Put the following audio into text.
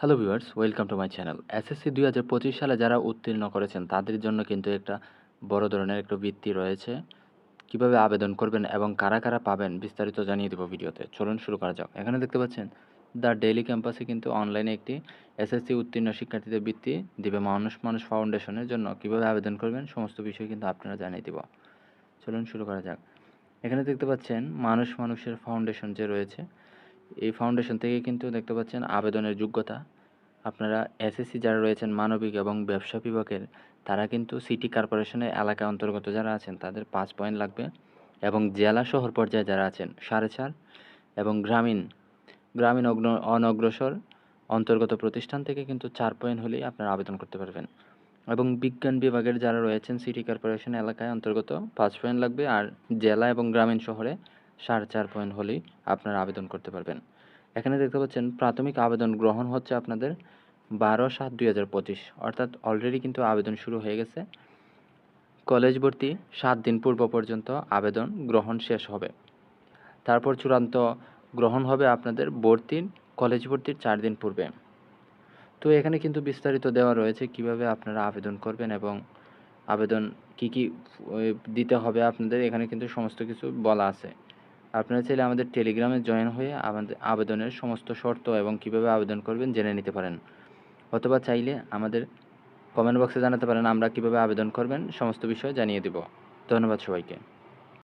Hello viewers welcome to my channel SSC দুই হাজার পঁচিশ সালে যারা উত্তীর্ণ করেছেন, তাদের জন্য কিন্তু একটা বড় ধরনের একটা বৃত্তি রয়েছে। কীভাবে আবেদন করবেন এবং কারা কারা পাবেন, বিস্তারিত জানিয়ে দেবো ভিডিওতে। চলুন শুরু করা যাক। এখানে দেখতে পাচ্ছেন দ্য ডেইলি ক্যাম্পাসে কিন্তু অনলাইনে একটি এসএসসি উত্তীর্ণ শিক্ষার্থীদের বৃত্তি দিবে মানুষ মানুষ ফাউন্ডেশনের জন্য। কীভাবে আবেদন করবেন, সমস্ত বিষয় কিন্তু আপনারা জানিয়ে দেব। চলুন শুরু করা যাক। এখানে দেখতে পাচ্ছেন, মানুষ, মানুষের ফাউন্ডেশন যে রয়েছে এই ফাউন্ডেশন থেকে কিন্তু দেখতে পাচ্ছেন আবেদনের যোগ্যতা। আপনারা এসএসসি যারা রয়েছেন মানবিক এবং ব্যবসা বিভাগের, তারা কিন্তু সিটি কর্পোরেশনের এলাকা অন্তর্গত যারা আছেন, তাদের পাঁচ পয়েন্ট লাগবে এবং জেলা শহর পর্যায়ে যারা আছেন, সাড়ে চার এবং গ্রামীণ গ্রামীণ অগ্ন, অনগ্রসর অন্তর্গত প্রতিষ্ঠান থেকে কিন্তু চার পয়েন্ট হলেই আপনারা আবেদন করতে পারবেন। এবং বিজ্ঞান বিভাগের যারা রয়েছেন সিটি কর্পোরেশন এলাকায় অন্তর্গত পাঁচ পয়েন্ট লাগবে আর জেলা এবং গ্রামীণ শহরে সাড়ে চার পয়েন্ট হলেই আপনারা আবেদন করতে পারবেন। এখানে দেখতে পাচ্ছেন, প্রাথমিক আবেদন গ্রহণ হচ্ছে আপনাদের বারো সাত দুই হাজার পঁচিশ। অর্থাৎ অলরেডি কিন্তু আবেদন শুরু হয়ে গেছে। কলেজ ভর্তি সাত দিন পূর্ব পর্যন্ত আবেদন গ্রহণ শেষ হবে। তারপর চূড়ান্ত গ্রহণ হবে আপনাদের ভর্তির কলেজ ভর্তির চার দিন পূর্বে। তো এখানে কিন্তু বিস্তারিত দেওয়া রয়েছে কীভাবে আপনারা আবেদন করবেন এবং আবেদন কি কি দিতে হবে আপনাদের। এখানে কিন্তু সমস্ত কিছু বলা আছে। আপনারা চাইলে আমাদের টেলিগ্রামে জয়েন হয়ে আমাদের আবেদনের সমস্ত শর্ত এবং কীভাবে আবেদন করবেন জেনে নিতে পারেন। অথবা চাইলে আমাদের কমেন্ট বক্সে জানাতে পারেন আমরা কীভাবে আবেদন করবেন, সমস্ত বিষয় জানিয়ে দেব। ধন্যবাদ সবাইকে।